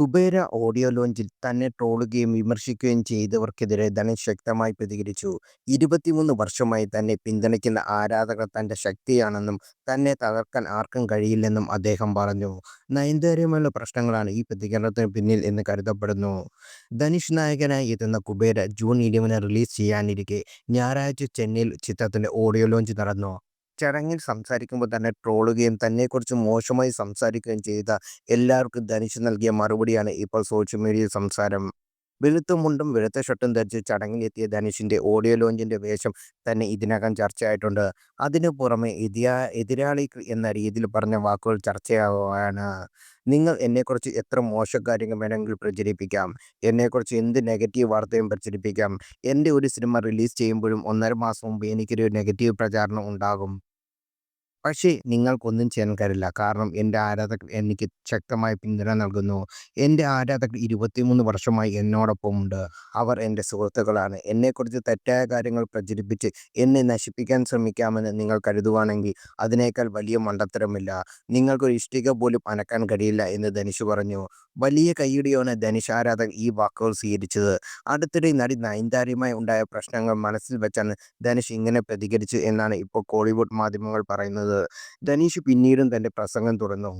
Kubera audio ലോഞ്ചിൽ തന്നെ ട്രോളുകയും വിമർശിക്കുകയും ചെയ്തവർക്കെതിരെ ധനുഷ് ശക്തമായി പ്രതികരിച്ചു. ഇരുപത്തിമൂന്ന് വർഷമായി തന്നെ പിന്തുണയ്ക്കുന്ന ആരാധകർ തന്റെ ശക്തിയാണെന്നും തന്നെ തകർക്കാൻ ആർക്കും കഴിയില്ലെന്നും അദ്ദേഹം പറഞ്ഞു. നയൻതാരയുമായുള്ള പ്രശ്നങ്ങളാണ് ഈ പ്രതികരണത്തിന് പിന്നിൽ എന്ന് കരുതപ്പെടുന്നു. ധനുഷ് നായകനായി എത്തുന്ന കുബേര ജൂൺ ഇരുപതിന് റിലീസ് ചെയ്യാനിരിക്കെ ഞായറാഴ്ച ചെന്നൈയിൽ ചിത്രത്തിന്റെ ഓഡിയോ ലോഞ്ച് നടന്നു. ചടങ്ങിൽ സംസാരിക്കുമ്പോൾ തന്നെ ട്രോളുകയും തന്നെക്കുറിച്ച് മോശമായി സംസാരിക്കുകയും ചെയ്ത എല്ലാവർക്കും ധനിച്ചു നൽകിയ മറുപടിയാണ് ഇപ്പോൾ സോഷ്യൽ മീഡിയയിൽ സംസാരം. വെളുത്ത മുണ്ടും വെളുത്ത ഷർട്ടും ധരിച്ച് ചടങ്ങിലെത്തിയ ധനുഷിന്റെ ഓഡിയോ ലോഞ്ചിന്റെ വേഷം തന്നെ ഇതിനകം ചർച്ചയായിട്ടുണ്ട്. അതിനു പുറമെ എതിരാളി എന്ന രീതിയിൽ പറഞ്ഞ വാക്കുകൾ ചർച്ചയാവുകയാണ്. "നിങ്ങൾ എന്നെക്കുറിച്ച് എത്ര മോശം കാര്യങ്ങൾ വേണമെങ്കിൽ പ്രചരിപ്പിക്കാം. എന്നെക്കുറിച്ച് എന്ത് നെഗറ്റീവ് വാർത്തയും പ്രചരിപ്പിക്കാം. എന്റെ ഒരു സിനിമ റിലീസ് ചെയ്യുമ്പോഴും ഒന്നര മാസം മുമ്പ് എനിക്കൊരു നെഗറ്റീവ് പ്രചാരണം ഉണ്ടാകും. പക്ഷേ നിങ്ങൾക്കൊന്നും ചെയ്യാൻ കഴിയില്ല. കാരണം എന്റെ ആരാധകർ എനിക്ക് ശക്തമായ പിന്തുണ നൽകുന്നു. എന്റെ ആരാധകർ ഇരുപത്തിമൂന്ന് വർഷമായി എന്നോടൊപ്പമുണ്ട്. അവർ എന്റെ സുഹൃത്തുക്കളാണ്. എന്നെക്കുറിച്ച് തെറ്റായ കാര്യങ്ങൾ പ്രചരിപ്പിച്ച് എന്നെ നശിപ്പിക്കാൻ ശ്രമിക്കാമെന്ന് നിങ്ങൾ കരുതുവാണെങ്കിൽ അതിനേക്കാൾ വലിയ മണ്ടത്തരമില്ല. നിങ്ങൾക്കൊരു ഇഷ്ടിക പോലും അനക്കാൻ കഴിയില്ല" എന്ന് ധനുഷ് പറഞ്ഞു. വലിയ കയ്യടിയോടെയാണ് ധനുഷ് ആരാധകർ ഈ വാക്കുകൾ സ്വീകരിച്ചത്. അടുത്തിടെ നടി നയൻതാരയുമായി ഉണ്ടായ പ്രശ്നങ്ങൾ മനസ്സിൽ വെച്ചാണ് ധനുഷ് ഇങ്ങനെ പ്രതികരിച്ചു എന്നാണ് ഇപ്പോൾ കോളിവുഡ് മാധ്യമങ്ങൾ പറയുന്നത്. ധനുഷ് പിന്നീടും തന്റെ പ്രസംഗം തുടർന്നു.